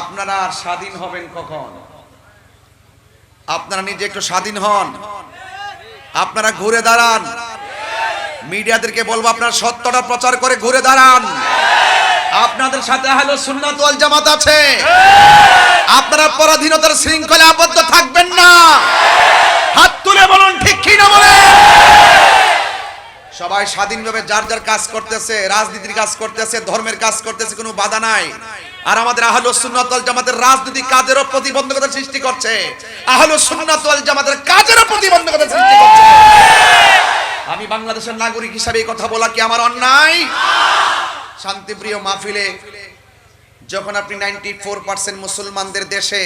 আপনারা স্বাধীন হবেন কখন? আপনারা নিজে একটু স্বাধীন হন। আপনারা ঘুরে দাঁড়ান। মিডিয়াদেরকে বলব, আপনারা সত্যটা প্রচার করে ঘুরে দাঁড়ান। আপনাদের সাথে হলো সুন্নাত ওয়াল জামাত আছে। আপনারা পরাধীনতার শৃঙ্খলে আবদ্ধ থাকবেন না। হাত তুলে বলুন, ঠিক কি না বলে? সবাই স্বাধীনভাবে যার যার কাজ করতেছে, রাজনীতির কাজ করতেছে, ধর্মের কাজ করতেছে, কোনো বাধা নাই। আর আমাদের আহলু সুন্নাত ওয়াল জামাতের রাজনৈতিক কাজেরও প্রতিবন্ধকতা সৃষ্টি করছে। আহলু সুন্নাত ওয়াল জামাতের কাজেরও প্রতিবন্ধকতা সৃষ্টি করছে। আমি বাংলাদেশের নাগরিক হিসাবে এই কথা বলা কি আমার অন্যায়? শান্তিপ্রিয় মাহফিলে, যখন আপনি নাইনটি ফোর পার্সেন্ট মুসলমানদের দেশে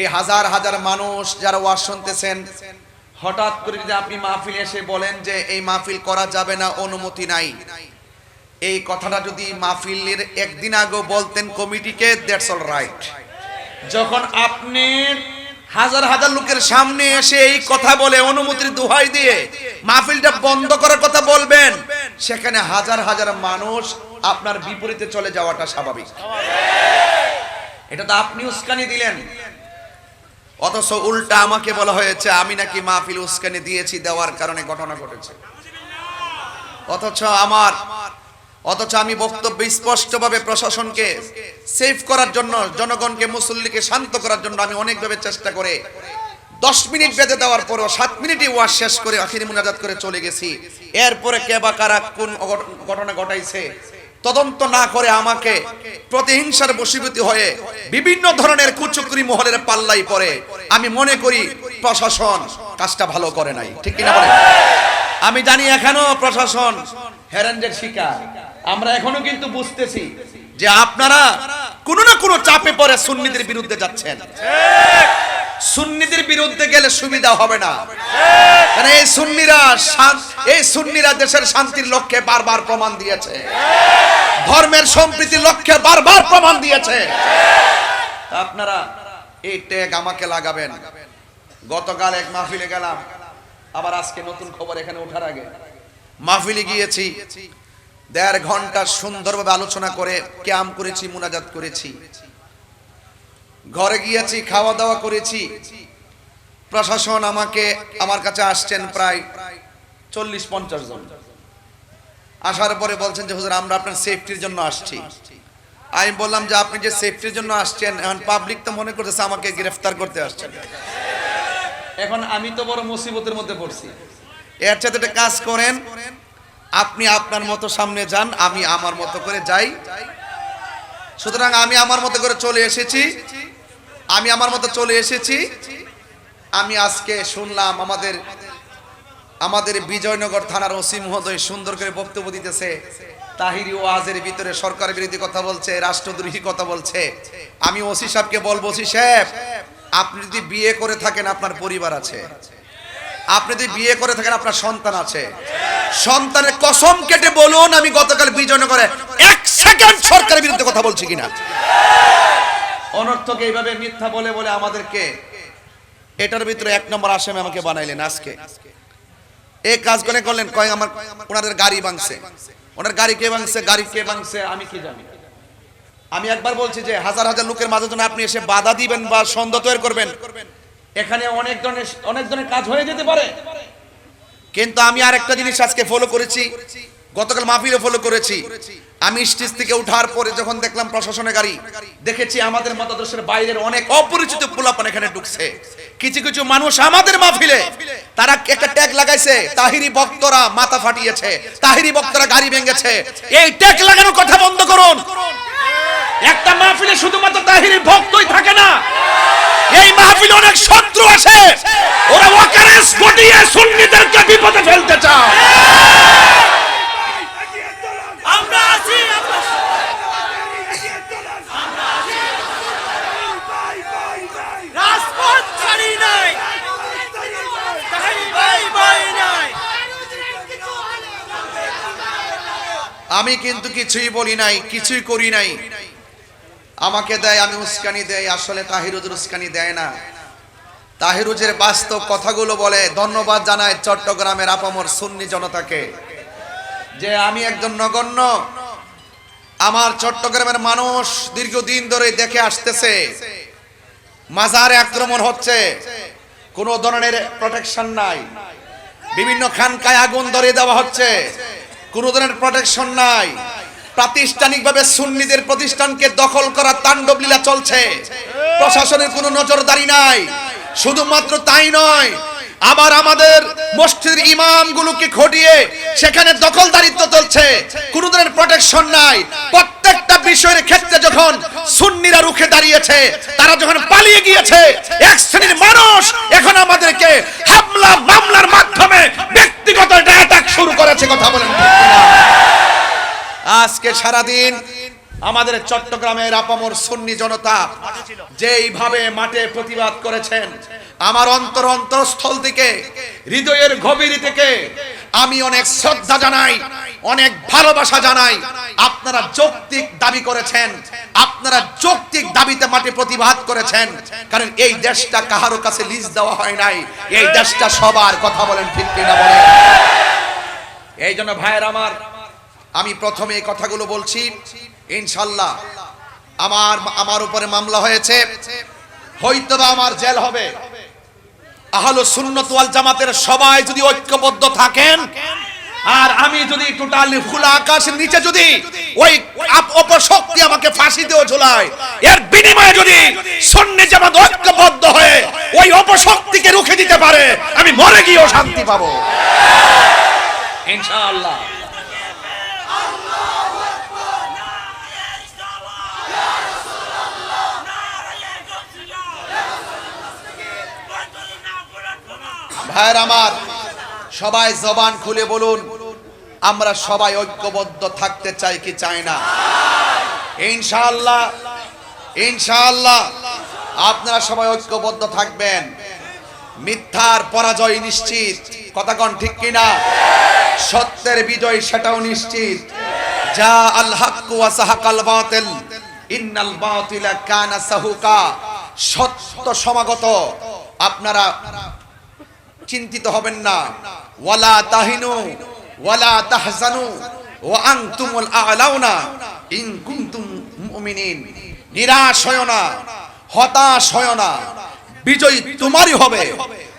এই হাজার হাজার মানুষ যারা ওয়াজ শুনতেছেন, হঠাৎ করে যদি আপনি মাহফিলে এসে বলেন যে এই মাহফিল করা যাবে না, অনুমতি নাই। এই কথাটা যদি মাহফিলের একদিন আগে বলতেন কমিটিকে দ্যাটস অল রাইট যখন আপনি হাজার হাজার লোকের সামনে এসে এই কথা বলে, অনুমতির দোহাই দিয়ে মাহফিলটা বন্ধ করার কথা বলবেন, সেখানে হাজার হাজার মানুষ আপনার বিপরীতে চলে যাওয়াটা স্বাভাবিক। এটা তো আপনি উস্কানি দিলেন। অথচ উল্টা আমাকে বলা হয়েছে, আমি নাকি মাহফিল উস্কানি দিয়েছি, দেওয়ার কারণে ঘটনা ঘটেছে। অথচ আমার অথচ আমি বক্তব্য স্পষ্টভাবে প্রশাসনকে সেভ করার জন্য, জনগণকে, মুসল্লিকে শান্ত করার জন্য আমি অনেকভাবে চেষ্টা করে দশ মিনিট বেঁধে দেওয়ার পরও সাত মিনিটই ওয়াশ শেষ করে আখিরি মুনাজাত করে চলে গেছি। এরপরে কে বা কারা কোন ঘটনা ঘটাইছে, তদন্ত না করে আমাকে প্রতিহিংসার বশীভূতি হয়ে বিভিন্ন ধরনের কুচুকরি মহলের পাল্লাই পড়ে। আমি মনে করি প্রশাসন কাজটা ভালো করে নাই। ঠিক কিনা বলেন? আমি জানি এখনও প্রশাসন হ্যারেন্ডের শিকার। আমরা এখনও কিন্তু বুঝতেছি যে আপনারা কোনো না কোনো চাপে পড়ে সুন্নিদের বিরুদ্ধে যাচ্ছেন। সুন্নিদের বিরুদ্ধে গেলে সুবিধা হবে না। এই সুন্নিরা এই সুন্নিরা দেশের শান্তির লক্ষ্যে বারবার প্রমাণ দিয়েছে। ধর্মের সম্প্রীতির লক্ষ্যে বারবার প্রমাণ দিয়েছে। আপনারা এই ট্যাগ আমাকে লাগাবেন। গতকাল এক মাহফিলে গেলাম। আবার আজকে নতুন খবর এখানে ওঠার আগে। মাহফিলে গিয়েছি। দেড় ঘণ্টা সুন্দরভাবে আলোচনা করে ক্যাম করেছি মুনাজাত করেছি। ঘরে গিয়েছি খাওয়া দাওয়া করেছি। প্রশাসন আমাকে আমার কাছে আসছেন প্রায় চল্লিশ পঞ্চাশ জন। আসার পরে বলছেন যে হুজুর আমরা আপনার সেফটির জন্য আসছি। আমি বললাম যে আপনি যে সেফটির জন্য আসছেন এখন পাবলিক তো মনে করতেছে আমাকে গ্রেফতার করতে আসছেন। এখন আমি তো বড় মুসিবতের মধ্যে পড়ছি। এর সাথে একটা কাজ করেন আপনি আপনার মতো সামনে যান, আমি আমার মতো করে যাই। সুতরাং আমি আমার মতো করে চলে এসেছি। আমি আমার মতো চলে এসেছি। আমি আজকে শুনলাম আমাদের আমাদের বিজয়নগর থানার ওসি মহোদয় সুন্দর করে বক্তব্য দিতেছে। তাহিরি ওয়াজের ভিতরে সরকার বিরোধী কথা বলছে, রাষ্ট্রদ্রোহী কথা বলছে। আমি ওসি সাহেবকে বলব, ওসি সাহেব, আপনি যদি বিয়ে করে থাকেন, আপনার পরিবার আছে। আপনি যদি বিয়ে করে থাকেন, আপনার সন্তান আছে। সন্তানের কসম কেটে বলুন, আমি গতকাল বিজয়নগরে এক সেকেন্ড সরকারের বিরুদ্ধে কথা বলছি কিনা। অনর্থক এইভাবে মিথ্যা বলে বলে আমাদেরকে এটার ভিতরে এক নম্বর আসামি আমাকে বানাইলেন আজকে। এই কাজ করে করলেন, কয় আমার, ওনাদের গাড়ি ভাঙছে। ওনার গাড়ি কে ভাঙছে, গাড়ি কে ভাঙছে, আমি কি জানি। আমি একবার বলছি যে হাজার হাজার লোকের মাঝে আপনি এসে বাধা দিবেন বা সন্দেহ তৈরি করবেন। এখানে অনেক ধরনের অনেক ধরনের কাজ হয়ে যেতে পারে। কিন্তু আমি আরেকটা জিনিস আজকে ফলো করেছি। গতকাল মাহফিলে ফলো করেছি। আমি স্টেজ থেকে উঠার পরে যখন দেখলাম প্রশাসনের গাড়ি, দেখেছি আমাদের মতাদর্শের বাইরের অনেক অপরিচিত পোলাপান এখানে ঢুকছে। কিছু কিছু মানুষ আমাদের মাহফিলে, তারা একটা ট্যাগ লাগাইছে, তাহিরি ভক্তরা মাথা ফাটিয়েছে, তাহিরি ভক্তরা গাড়ি ভেঙেছে। এই ট্যাগ লাগানোর কথা বন্ধ করুন। একটা মাহফিলে শুধুমাত্র তাহিরি ভক্তই থাকে না। এই মাহফিলে অনেক শত্রু আছে। ওরা ওয়াকারেস ঘটিয়ে সুন্নিদেরকে বিপদে ফেলতে চায়। আমরা আছি রাজপথ ছাড়ি নাই। তাই ভাই ভাই নাই। আমি কিন্তু কিছুই বলি নাই কিছুই করি নাই। আমাকে দেয়, আমি উস্কানি দেয় আসলে তাহিরুজের উস্কানি দেয় না। তাহিরুজের বাস্তব কথাগুলো বলে, ধন্যবাদ জানায় চট্টগ্রামের আপামর সুন্নি জনতাকে। যে আমি একজন নগণ্য, আমার চট্টগ্রামের মানুষ দীর্ঘদিন ধরে দেখে আসতেছে, মাজারে আক্রমণ হচ্ছে, কোনো ধরনের প্রোটেকশন নাই, বিভিন্ন খানকায় আগুন ধরিয়ে দেওয়া হচ্ছে, কোনো ধরনের প্রোটেকশন নাই। প্রাতিষ্ঠানিকভাবে সুন্নিদের প্রতিষ্ঠানকে দখল করার তাণ্ডব লীলা চলছে। প্রশাসনের কোনো নজরদারি নাই। শুধুমাত্র তাই নয়, আবার আমাদের মসজিদের ইমামগুলোকে খটিয়ে সেখানে দখলদারিত্ব চলছে। কোনো ধরনের প্রোটেকশন নাই। প্রত্যেকটা বিষয়ের ক্ষেত্রে যখন সুন্নিরা রুখে দাঁড়িয়েছে, তারা যখন পালিয়ে গিয়েছে, এক শ্রেণির মানুষ এখন আমাদেরকে হামলা মামলার মাধ্যমে ব্যক্তিগত অ্যাটাক শুরু করেছে, কথা বলেন? আজকে সারাদিন আমাদের চট্টগ্রামের আপামর সুন্নি জনতা যেইভাবে মাঠে প্রতিবাদ করেছেন, আমার অন্তর অন্তরস্থল থেকে, হৃদয়ের গভীর থেকে আমি অনেক শ্রদ্ধা জানাই, অনেক ভালোবাসা জানাই। আপনারা যৌক্তিক দাবি করেছেন, আপনারা যৌক্তিক দাবিতে মাঠে প্রতিবাদ করেছেন, কারণ এই দেশটা কাহারো কাছে লিজ দেওয়া হয় নাই, এই দেশটা সবার কথা বলেন ঠিক কিনা বলেন। এই জন্য ভাইয়ের আমার আমি প্রথমে এই কথাগুলো বলছি, ইনশাল্লাহ আমার আমার উপরে মামলা হয়েছে, হয়তোবা আমার জেল হবে। আহলো সুন্নত ওয়াল জামাতের সবাই যদি ঐক্যবদ্ধ থাকেন, আর আমি যদি টোটালি খোলা আকাশের নিচে যদি ওই অপশক্তি আমাকে ফাঁসিতেও ঝোলায়, এর বিনিময়ে যদি সুন্নি জামাত ঐক্যবদ্ধ হয়ে ওই অপশক্তিকে রুখে দিতে পারে, আমি মরে গিয়েও শান্তি পাবো। ইনশাআল্লাহ। ভাইয়ের আমার, সবাই জবান খুলে বলুন, আমরা সবাই ঐক্যবদ্ধ থাকতে চাই কি চাই না? ইনশাআল্লাহ ইনশাআল্লাহ, আপনারা সবাই ঐক্যবদ্ধ থাকবেন। মিথ্যার পরাজয় নিশ্চিত। কথা কন ঠিক কিনা? সত্যের বিজয় সেটাও নিশ্চিত। যা আল হাক্কু ওয়া সাহাকাল বাতিল, ইন্নাল বাতিলা কানা সাহুকা। সত্য সমাগত, আপনারা চিন্তিত হবেন না। ওয়ালা তাহিনু, ওয়ালা তাহজানু, ওয়া আনতুমুল আ'লাউনা, ইন কুনতুম মুমিনিন। নিরাশ হয় না, হতাশ হয় না। বিজয় তোমারই হবে।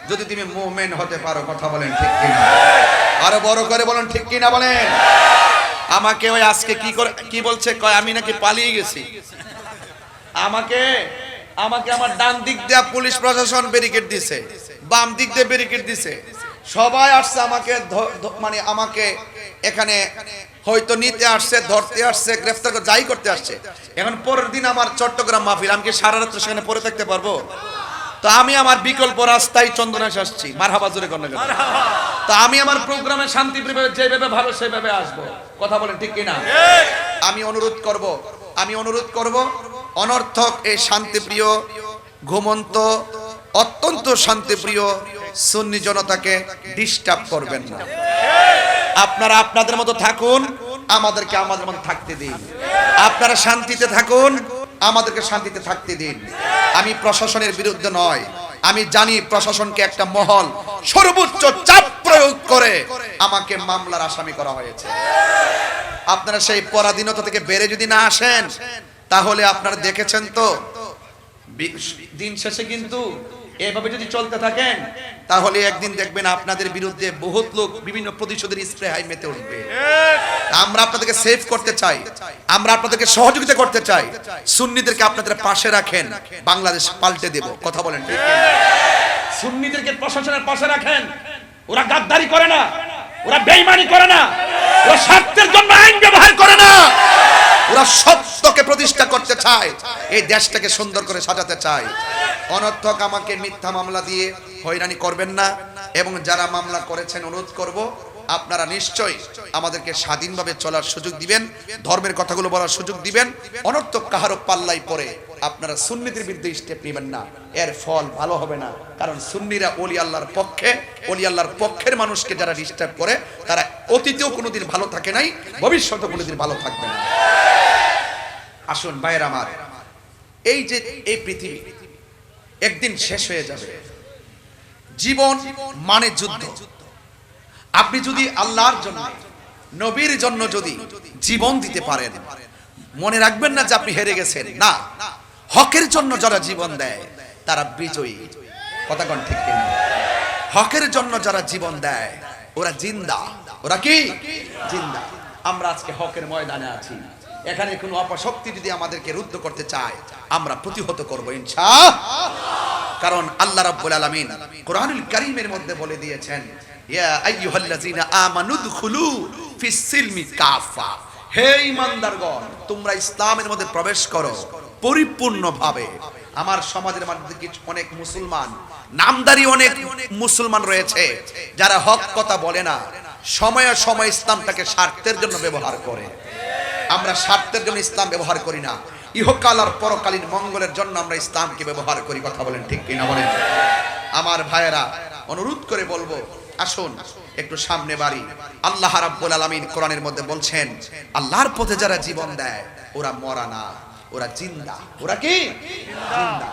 যদি তুমি মুমিন হতে পারো, কথা বলেন ঠিক কিনা। আরও বড় করে বলেন ঠিক কিনা বলেন। আমাকে ওই আজকে কি করে, কি বলছে? কয়, আমি নাকি পালিয়ে গেছি। আমাকে আমাকে আমার ডান দিক দিয়ে পুলিশ প্রশাসন ব্যারিকেড দিছে। বাম দিক দিয়ে ব্যারিকেড দিছে। সবাই আসছে আমাকে মানে আমাকে এখানে হয়তো নিতে আসছে, ধরতে আসছে, গ্রেফতার যাই করতে আসছে। এখন পরের দিন আমার চট্টগ্রাম মাহফিল, আমি কি সারা রাত্র সেখানে পড়ে থাকতে পারব? তো আমি আমার বিকল্প রাস্তায় চন্দনাশ আসছি, মারহাবা জোরে কন্যা তো আমি আমার প্রোগ্রামে শান্তি যেভাবে ভালো, সেভাবে আসব। কথা বলেন ঠিক কিনা? আমি অনুরোধ করব, আমি অনুরোধ করব, অনর্থক এই শান্তিপ্রিয়, ঘুমন্ত অত্যন্ত শান্তিপ্রিয় সুন্নি জনতাকে ডিস্টার্ব করবেন না। আপনারা আপনাদের মতো থাকুন, আমাদেরকে আমাদের মতো থাকতে দিন। আপনারা শান্তিতে থাকুন, আমাদেরকে শান্তিতে থাকতে দিন। আমি প্রশাসনের বিরুদ্ধে নয়, আমি জানি প্রশাসনকে একটা মহল, সর্বোচ্চ চাপ প্রয়োগ করে আমাকে মামলার আসামি করা হয়েছে। আপনারা সেই পরাধীনতা থেকে বেড়ে যদি না আসেন, তাহলে আপনারা দেখেছেন তো, দিন শেষে কিন্তু এভাবে যদি চলতে থাকেন, তাহলে একদিন দেখবেন আপনাদের বিরুদ্ধে বহুত লোক বিভিন্ন প্রতিশোধের স্প্রে হাই মেতে উঠবে। আমরা আপনাদেরকে সেভ করতে চাই। আমরা আপনাদেরকে সহযোগিতা করতে চাই। সুন্নিদেরকে আপনাদের পাশে রাখেন। বাংলাদেশ পাল্টে দেব। কথা বলেন ঠিক সুন্নিদেরকে প্রশাসনের পাশে রাখেন। ওরা গাদ্দারি করে না। ওরা বেইমানি করে না। ওরা স্বার্থের জন্য আইন ব্যবহার করে না। ওরা সত্যকে প্রতিষ্ঠা করতে চায়, এই দেশটাকে সুন্দর করে সাজাতে চায়। অনর্থক আমাকে মিথ্যা মামলা দিয়ে হয়রানি করবেন না, এবং যারা মামলা করেছেন অনুরোধ করব, আপনারা নিশ্চয়ই আমাদেরকে স্বাধীনভাবে চলার সুযোগ দিবেন, ধর্মের কথাগুলো বলার সুযোগ দিবেন। অনর্থক কাহারও পাল্লাই পরে আপনারা সুন্নিদের বিরুদ্ধে স্টেপ নেবেন না। এর ফল ভালো হবে না, কারণ সুন্নিরা অলি আল্লাহর পক্ষে অলি আল্লাহর পক্ষের মানুষকে যারা ডিস্টার্ব করে, তারা অতীতেও কোনোদিন ভালো থাকে নাই ভবিষ্যতে কোনোদিন ভালো থাকবে না। আসুন, ভাইয়ের আমার। এই যে এই পৃথিবী, একদিন শেষ হয়ে যাবে। জীবন মানে যুদ্ধ। আপনি যদি আল্লাহর জন্য, নবীর জন্য যদি জীবন দিতে পারেন, মনে রাখবেন না যে আপনি হেরে গেছেন। না, হকের জন্য যারা জীবন দেয়, তারা বিজয়ী। কথা কোন ঠিক হকের জন্য যারা জীবন দেয়, ওরা জিন্দা। ওরা কি? জিন্দা। আমরা আজকে হকের ময়দানে আছি। এখানে কোনো অপশক্তি যদি আমাদেরকে রুদ্ধ করতে চায়, আমরা প্রতিহত করব ইনশা। কারণ আল্লাহ রাব্বুল আলামিন কোরআনুল কারীমের মধ্যে বলে দিয়েছেন, ইয়া আইয়ুহাল্লাযিনা আমানু দুখুলু ফিস সিলমি কাফা হে ঈমানদারগণ, তোমরা ইসলামের মধ্যে প্রবেশ করো পরিপূর্ণভাবে। আমার সমাজের মধ্যে কিছু অনেক মুসলমান, নামদারি অনেক মুসলমান রয়েছে, যারা হক কথা বলে না, সময় সময় ইসলামটাকে স্বার্থের জন্য ব্যবহার করে। আমরা স্বার্থের জন্য ইসলাম ব্যবহার করি না। ইহকাল আর পরকালীন মঙ্গলের জন্য আমরা ইসলামকে ব্যবহার করি, কথা বলেন ঠিক কিনা বলেন? আমার ভাইয়েরা, অনুরোধ করে বলব, আসুন, একটু সামনে বাড়ি। আল্লাহ রাব্বুল আলামিন কোরআনের মধ্যে বলছেন, আল্লাহর পথে যারা জীবন দেয়, ওরা মরা না, ওরা জিন্দা। ওরা কি? জিন্দা।